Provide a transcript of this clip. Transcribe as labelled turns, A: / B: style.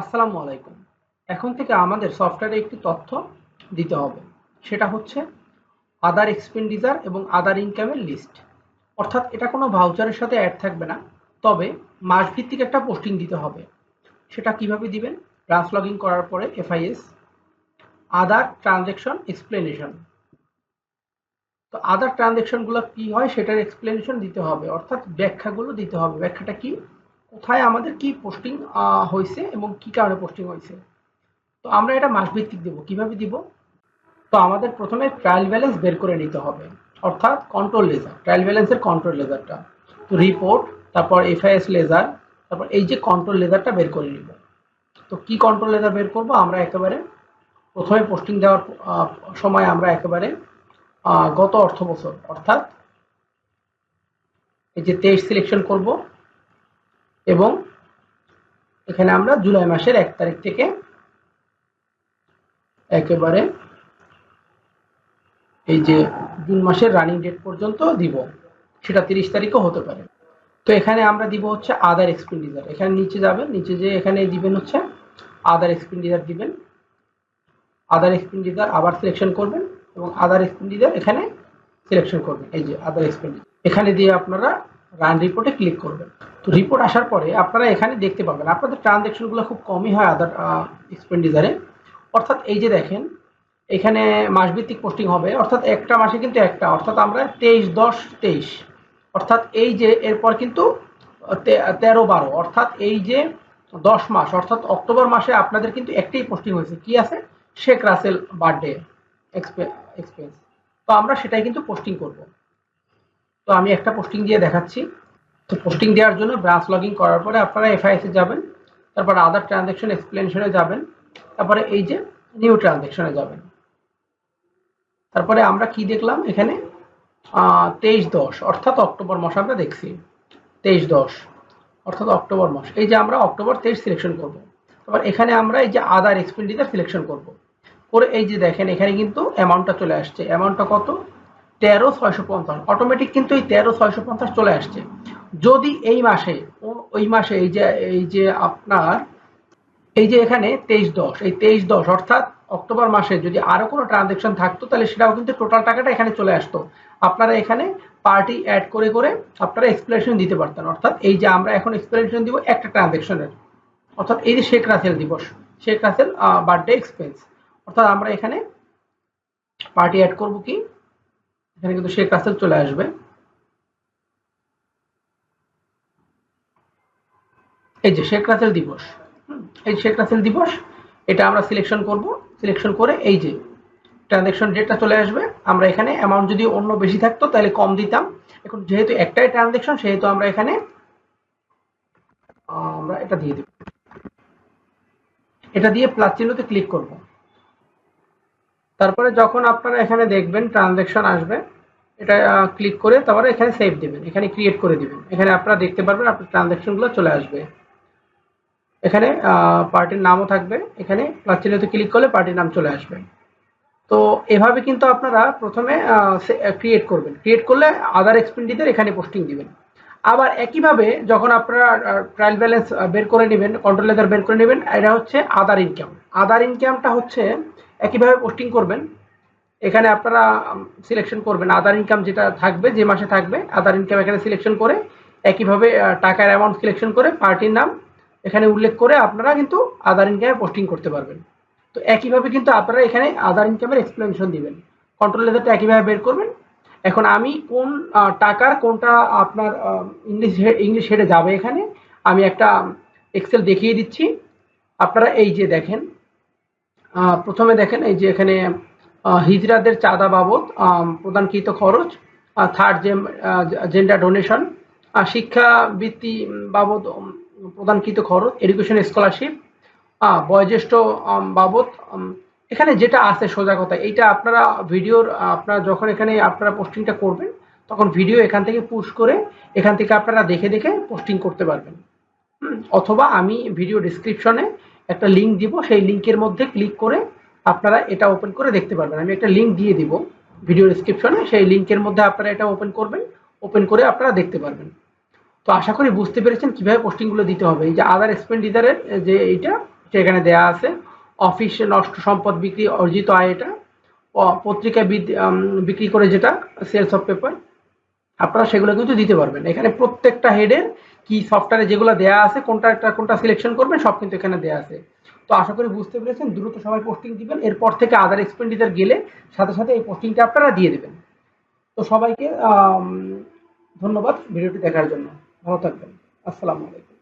A: আসসালামু আলাইকুম। এখন থেকে আমাদের সফটওয়্যারে একটি তথ্য দিতে হবে। সেটা হচ্ছে আদার এক্সপেন্ডিচার এবং আদার ইনকামের লিস্ট অর্থাৎ এটা কোনো ভাউচারের সাথে অ্যাড থাকবে না, তবে মাসভিত্তিক একটা পোস্টিং দিতে হবে। সেটা কীভাবে দিবেন? ব্রাঞ্চ লগ করার পরে এফআইএস আদার ট্রানজ্যাকশন এক্সপ্লেনেশন তো আদার ট্রানজ্যাকশনগুলো কি হয়? সেটার এক্সপ্লেনেশন দিতে হবে। অর্থাৎ ব্যাখ্যাগুলো দিতে হবে। ব্যাখ্যাটা কি? কোথায় আমাদের কি পোস্টিং হয়েছে এবং কি কারণে পোস্টিং হয়েছে তো আমরা এটা মাসভিত্তিক দিব। কীভাবে দিব? তো আমাদের প্রথমে ট্রায়াল ব্যালেন্স বের করে নিতে হবে। অর্থাৎ কন্ট্রোল লেজার ট্রায়াল ব্যালেন্সের কন্ট্রোল লেজারটা তো রিপোর্ট তারপর এফআইএস লেজার তারপর এই যে কন্ট্রোল লেজারটা বের করে নিব। তো কি কন্ট্রোল লেজার বের করব? আমরা একেবারে প্রথমে পোস্টিং দেওয়ার সময় আমরা একেবারে গত অর্থ বছর অর্থাৎ এই যে তেইশ সিলেকশন করব এবং এখানে আমরা জুলাই মাসের এক তারিখ থেকে একেবারে এই যে জুন মাসের রানিং ডেট পর্যন্ত দিব। সেটা তিরিশ তারিখও হতে পারে। তো এখানে আমরা দিব হচ্ছে আদার এক্সপেন্ডিচার এখানে নিচে যাবেন, নিচে যে এখানে দিবেন হচ্ছে আদার এক্সপেন্ডিচার দিবেন। আদার এক্সপেন্ডিচার আবার সিলেকশন করবেন এবং আদার এক্সপেন্ডিচার এখানে সিলেকশন করবেন। এই যে আদার এক্সপেন্ডিচার এখানে দিয়ে আপনারা রান রিপোর্টে ক্লিক করবেন। তো রিপোর্ট আসার পরে আপনারা এখানে দেখতে পাবেন, আপনাদের ট্রানজ্যাকশনগুলো খুব কমই হয় আদার এক্সপেন্ডিচারে অর্থাৎ এই যে দেখেন, এখানে মাসভিত্তিক পোস্টিং হবে, অর্থাৎ একটা মাসে কিন্তু একটা, অর্থাৎ আমরা তেইশ দশ তেইশ। অর্থাৎ এই যে এরপর কিন্তু তেরো বারো, অর্থাৎ এই যে দশ মাস, অর্থাৎ অক্টোবর মাসে আপনাদের কিন্তু একটাই পোস্টিং হয়েছে। কি আছে? শেখ রাসেল বার্থডে এক্সপেন্স তো আমরা সেটাই কিন্তু পোস্টিং করব। তো আমি একটা পোস্টিং দিয়ে দেখাচ্ছি। তো পোস্টিং দেওয়ার জন্য ব্রাঞ্চ লগইন করার পরে আপনারা এফআইএসে যাবেন, তারপর আদার ট্রানজ্যাকশন এক্সপ্লেনেশনে যাবেন, তারপরে এই যে নিউ ট্রানজ্যাকশনে যাবেন। তারপরে আমরা কি দেখলাম এখানে? তেইশ দশ, অর্থাৎ অক্টোবর মাস আমরা দেখছি। তেইশ দশ, অর্থাৎ অক্টোবর মাস। এই যে আমরা অক্টোবর তেইশ সিলেকশন করব। তারপর এখানে আমরা এই যে আদার এক্সপেন্ডিচার সিলেকশন করব। করে এই যে দেখেন, এখানে কিন্তু অ্যামাউন্টটা চলে আসছে। অ্যামাউন্টটা কত? তেরো ছয়শো পঞ্চাশ। অটোমেটিক কিন্তু এই তেরো ছয়শো পঞ্চাশ চলে আসছে। যদি এই মাসে, ওই মাসে এই যে এই যে আপনার, এই যে এখানে তেইশ দশ, এই তেইশ দশ অর্থাৎ অক্টোবর মাসে যদি আরও কোনো ট্রানজেকশন থাকতো, তাহলে সেটাও কিন্তু টোটাল টাকাটা এখানে চলে আসতো। আপনারা এখানে পার্টি অ্যাড করে করে আপনারা এক্সপ্লেনেশন দিতে পারতেন। অর্থাৎ এই যে আমরা এখন এক্সপ্লেনেশন দিব একটা ট্রানজেকশনের অর্থাৎ এই যে শেখ রাসেল দিবস, শেখ রাসেল বার্থডে এক্সপেন্স অর্থাৎ আমরা এখানে পার্টি অ্যাড করব কি? এখানে কিন্তু শেখ রাসেল চলে আসবে। এই যে শেখ রাসেল দিবস এই শেখ রাসেল দিবস, এটা আমরা সিলেকশন করব। সিলেকশন করে এই যে ট্রানজ্যাকশন ডেটটা চলে আসবে। আমরা এখানে অ্যামাউন্ট যদি অন্য বেশি থাকতো তাহলে কম দিতাম। এখন যেহেতু একটাই ট্রানজ্যাকশন সেহেতু আমরা এখানে আমরা এটা দিয়ে দেব। এটা দিয়ে প্লাস চিহ্নতে ক্লিক করব। তারপরে যখন আপনারা এখানে দেখবেন ট্রানজ্যাকশন আসবে, এটা ক্লিক করে তারপরে এখানে সেভ দিবেন, এখানে ক্রিয়েট করে দিবেন। এখানে আপনারা দেখতে পারবেন আপনার ট্রানজ্যাকশনগুলো চলে আসবে। এখানে পার্টির নামও থাকবে, এখানে প্লাস চিহ্নতে ক্লিক করলে পার্টির নাম চলে আসবে। তো এভাবে কিন্তু আপনারা প্রথমে ক্রিয়েট করবেন। ক্রিয়েট করলে আদার এক্সপেন্ডিচার এখানে পোস্টিং দিবেন। আবার একইভাবে যখন আপনারা ট্রায়াল ব্যালেন্স বের করে নেবেন কন্ট্রোল লেদার বের করে নেবেন, এটা হচ্ছে আদার ইনকাম আদার ইনকামটা হচ্ছে একইভাবে পোস্টিং করবেন। এখানে আপনারা সিলেকশন করবেন। আদার ইনকাম যেটা থাকবে, যে মাসে থাকবে আদার ইনকাম এখানে সিলেকশন করে একইভাবে টাকার অ্যামাউন্ট সিলেকশন করে পার্টির নাম এখানে উল্লেখ করে আপনারা কিন্তু আদার ইনকামে পোস্টিং করতে পারবেন। তো একইভাবে কিন্তু আপনারা এখানে আদার ইনকামের এক্সপ্লেনেশন দিবেন। কন্ট্রোল লেদারটা একইভাবে বের করবেন। এখন আমি কোন টাকার কোনটা আপনার ইংলিশ ইংলিশ হেডে যাবে এখানে, আমি একটা এক্সেল দেখিয়ে দিচ্ছি। আপনারা এই যে দেখেন প্রথমে দেখেন এই যে এখানে হিজরাদের চাঁদা বাবদ প্রদানকৃত খরচ থার্ড জেম জেন্ডার ডোনেশন শিক্ষাবৃত্তি বাবদ প্রদানকৃত খরচ এডুকেশন স্কলারশিপ বয়োজ্যেষ্ঠ বাবদ এখানে যেটা আছে সোজা কথা, এইটা আপনারা ভিডিওর, আপনারা যখন এখানে আপনারা পোস্টিংটা করবেন, তখন ভিডিও এখান থেকে পুশ করে, এখান থেকে আপনারা দেখে দেখে পোস্টিং করতে পারবেন। অথবা আমি ভিডিও ডিসক্রিপশনে একটা লিঙ্ক দিব, সেই লিঙ্কের মধ্যে ক্লিক করে আপনারা এটা ওপেন করে দেখতে পারবেন। আমি একটা লিঙ্ক দিয়ে দিব ভিডিও ডিসক্রিপশনে সেই লিঙ্কের মধ্যে আপনারা এটা ওপেন করবেন ওপেন করে আপনারা দেখতে পারবেন। তো আশা করি বুঝতে পেরেছেন কীভাবে পোস্টিংগুলো দিতে হবে। এই যে আদার এক্সপেন্ডিচারের যে এইটা, এটা এখানে দেয়া আছে। অফিসে নষ্ট সম্পদ বিক্রি, অর্জিত আয় এটা পত্রিকা বিক্রি করে যেটা সেলস অফ পেপার আপনারা সেগুলো কিন্তু দিতে পারবেন। এখানে প্রত্যেকটা হেডের কি সফটওয়্যারে যেগুলো দেওয়া আছে, কোনটা একটা, কোনটা সিলেকশন করবেন, সব কিন্তু এখানে দেওয়া আছে। তো আশা করি বুঝতে পেরেছেন, দ্রুত সবাই পোস্টিং দিবেন, এরপর থেকে আদার এক্সপেন্ডিচার গেলে সাথে সাথে এই পোস্টিংটা আপনারা দিয়ে দেবেন। তো সবাইকে ধন্যবাদ ভিডিওটি দেখার জন্য। ভালো থাকবেন। আসসালামু আলাইকুম।